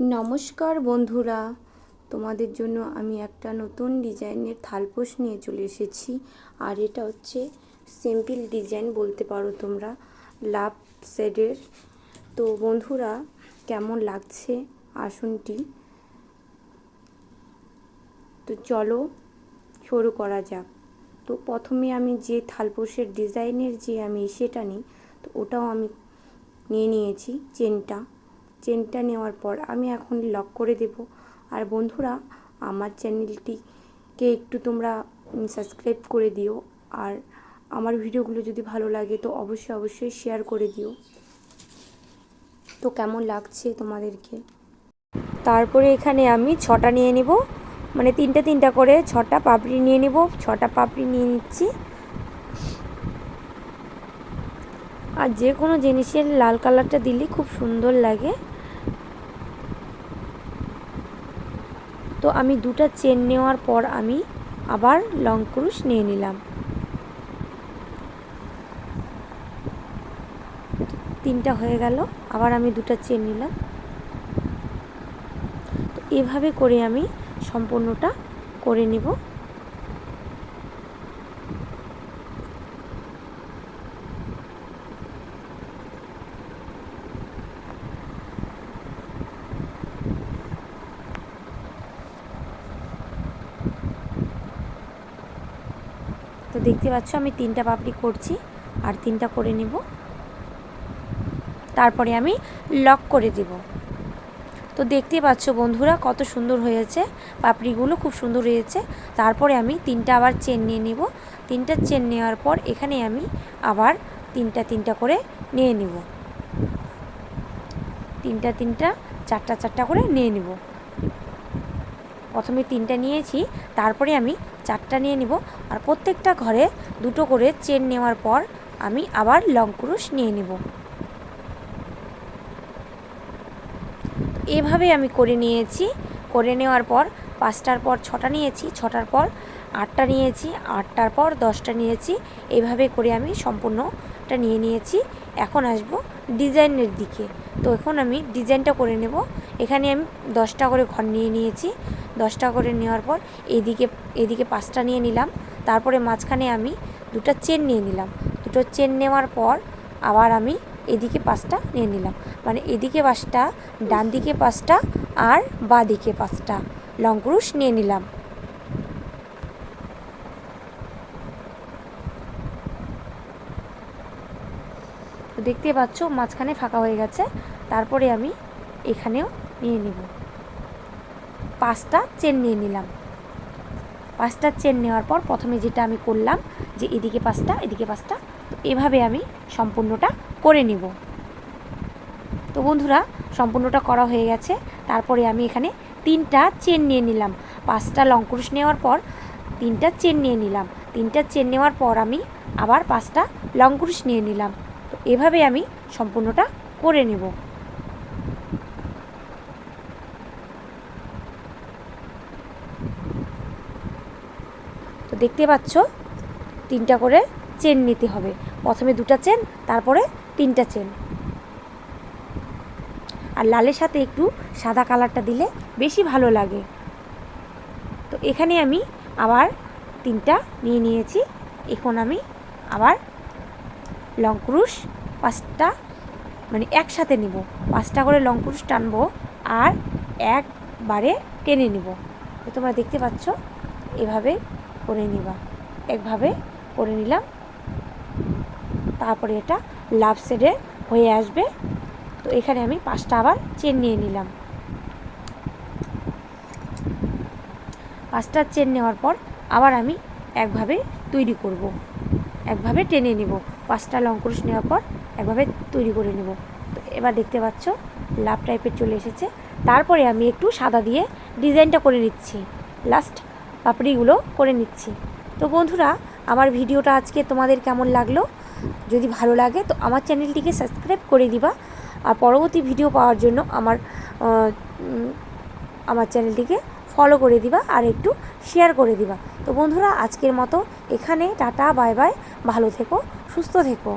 নমস্কার বন্ধুরা। তোমাদের জন্য আমি একটা নতুন ডিজাইনের থালপোষ নিয়ে চলে এসেছি। আর এটা হচ্ছে সিম্পল ডিজাইন বলতে পারো তোমরা, লাভ শেডের। তো বন্ধুরা, কেমন লাগছে আসনটি? তো চলো শুরু করা যাক। তো প্রথমে আমি যে থালপোষের ডিজাইনের যে আমি সেটা নিই, তো ওটাও আমি নিয়ে নিয়েছি চেনটা। চেনটা নেওয়ার পর আমি এখন লক করে দেব। আর বন্ধুরা, আমার চ্যানেলটিকে একটু তোমরা সাবস্ক্রাইব করে দিও। আর আমার ভিডিওগুলো যদি ভালো লাগে, তো অবশ্যই অবশ্যই শেয়ার করে দিও। তো কেমন লাগছে তোমাদেরকে? তারপরে এখানে আমি ছটা নিয়ে নেব। মানে তিনটা তিনটা করে ছটা পাপড়ি নিয়ে নেব। ছটা পাপড়ি নিয়ে নিচ্ছি। আর যে কোনো জিনিসের লাল কালারটা দিলে খুব সুন্দর লাগে। তো আমি দুটা চেন নেওয়ার পর আমি আবার লং ক্রুশ নিয়ে নিলাম। তিনটা হয়ে গেল, আবার আমি দুটা চেন নিলাম। তো এভাবে করে আমি সম্পূর্ণটা করে নিব। তো দেখতে পাচ্ছ আমি তিনটা পাপড়ি করছি আর তিনটা করে নেব। তারপরে আমি লক করে দেব। তো দেখতে পাচ্ছ বন্ধুরা কত সুন্দর হয়েছে, পাপড়িগুলো খুব সুন্দর হয়েছে। তারপরে আমি তিনটা আবার চেন নিয়ে নেব। তিনটা চেন নেওয়ার পর এখানে আমি আবার তিনটা তিনটা করে নিয়ে নেব। তিনটা তিনটা, চারটা চারটা করে নিয়ে নেব। প্রথমে তিনটা নিয়েছি, তারপরে আমি চারটা নিয়ে নিব। আর প্রত্যেকটা ঘরে দুটো করে চেন নেওয়ার পর আমি আবার লং ক্রুশ নিয়ে নেব। এভাবে আমি করে নিয়েছি। করে নেওয়ার পর পাঁচটার পর ছটা নিয়েছি, ছটার পর আটটা নিয়েছি, আটটার পর দশটা নিয়েছি। এইভাবে করে আমি সম্পূর্ণটা নিয়ে নিয়েছি। এখন আসব ডিজাইনের দিকে। তো এখন আমি ডিজাইনটা করে নেব। এখানে আমি দশটা করে ঘর নিয়ে নিয়েছি। দশটা করে নেওয়ার পর এদিকে এদিকে পাঁচটা নিয়ে নিলাম। তারপরে মাঝখানে আমি দুটো চেন নিয়ে নিলাম। দুটো চেন নেওয়ার পর আবার আমি এদিকে পাঁচটা নিয়ে নিলাম। মানে এদিকে পাঁচটা, ডান দিকে পাঁচটা আর বা দিকে পাঁচটা লং ক্রুশ নিয়ে নিলাম। দেখতে পাচ্ছ, মাঝখানে ফাঁকা হয়ে গেছে। তারপরে আমি এখানেও নিয়ে নেব। পাঁচটা চেন নিয়ে নিলাম। পাঁচটা চেন নেওয়ার পর প্রথমে যেটা আমি করলাম যে এদিকে পাঁচটা এদিকে পাঁচটা তো এভাবে আমি সম্পূর্ণটা করে নিব। তো বন্ধুরা, সম্পূর্ণটা করা হয়ে গেছে। তারপরে আমি এখানে তিনটা চেন নিয়ে নিলাম। পাঁচটা লঙ্কুশ নেওয়ার পর তিনটা চেন নিয়ে নিলাম। তিনটা চেন নেওয়ার পর আমি আবার পাঁচটা লঙ্কুশ নিয়ে নিলাম। তো এভাবে আমি সম্পূর্ণটা করে নেব। তো দেখতে পাচ্ছ, তিনটা করে চেন নিতে হবে। প্রথমে দুটা চেন তারপরে তিনটা চেন আর লালের সাথে একটু সাদা কালারটা দিলে বেশি ভালো লাগে। তো এখানে আমি আবার তিনটা নিয়ে নিয়েছি। এখন আমি আবার লং ক্রুশ পাঁচটা মানে একসাথে নিব। পাঁচটা করে লং ক্রুশ টানবো আর একবারে টেনে নিব। তোমরা দেখতে পাচ্ছ, এভাবে করে নিবা। একভাবে করে নিলাম। তারপরে এটা লাভ সেডে হয়ে আসবে। তো এখানে আমি পাঁচটা আবার চেন নিয়ে নিলাম। পাঁচটা চেন নেওয়ার পর আবার আমি একভাবে তৈরি করব। একভাবে টেনে নেব। পাঁচটা লঙ্কুশ নেওয়ার পর একভাবে তৈরি করে নেব। তো এবার দেখতে পাচ্ছ, লাভ টাইপের চলে এসেছে। তারপরে আমি একটু সাদা দিয়ে ডিজাইনটা করে নিচ্ছি। লাস্ট পাপড়িগুলো করে নিচ্ছি। তো বন্ধুরা, আমার ভিডিওটা আজকে তোমাদের কেমন লাগল? যদি ভালো লাগে, তো আমার চ্যানেলটিকে সাবস্ক্রাইব করে দিবা। আর পরবর্তী ভিডিও পাওয়ার জন্য আমার আমার চ্যানেলটিকে ফলো করে দিবা আর একটু শেয়ার করে দিবা। তো বন্ধুরা, আজকের মতো এখানে, টাটা বাই বাই ভালো থেকো, সুস্থ থেকো।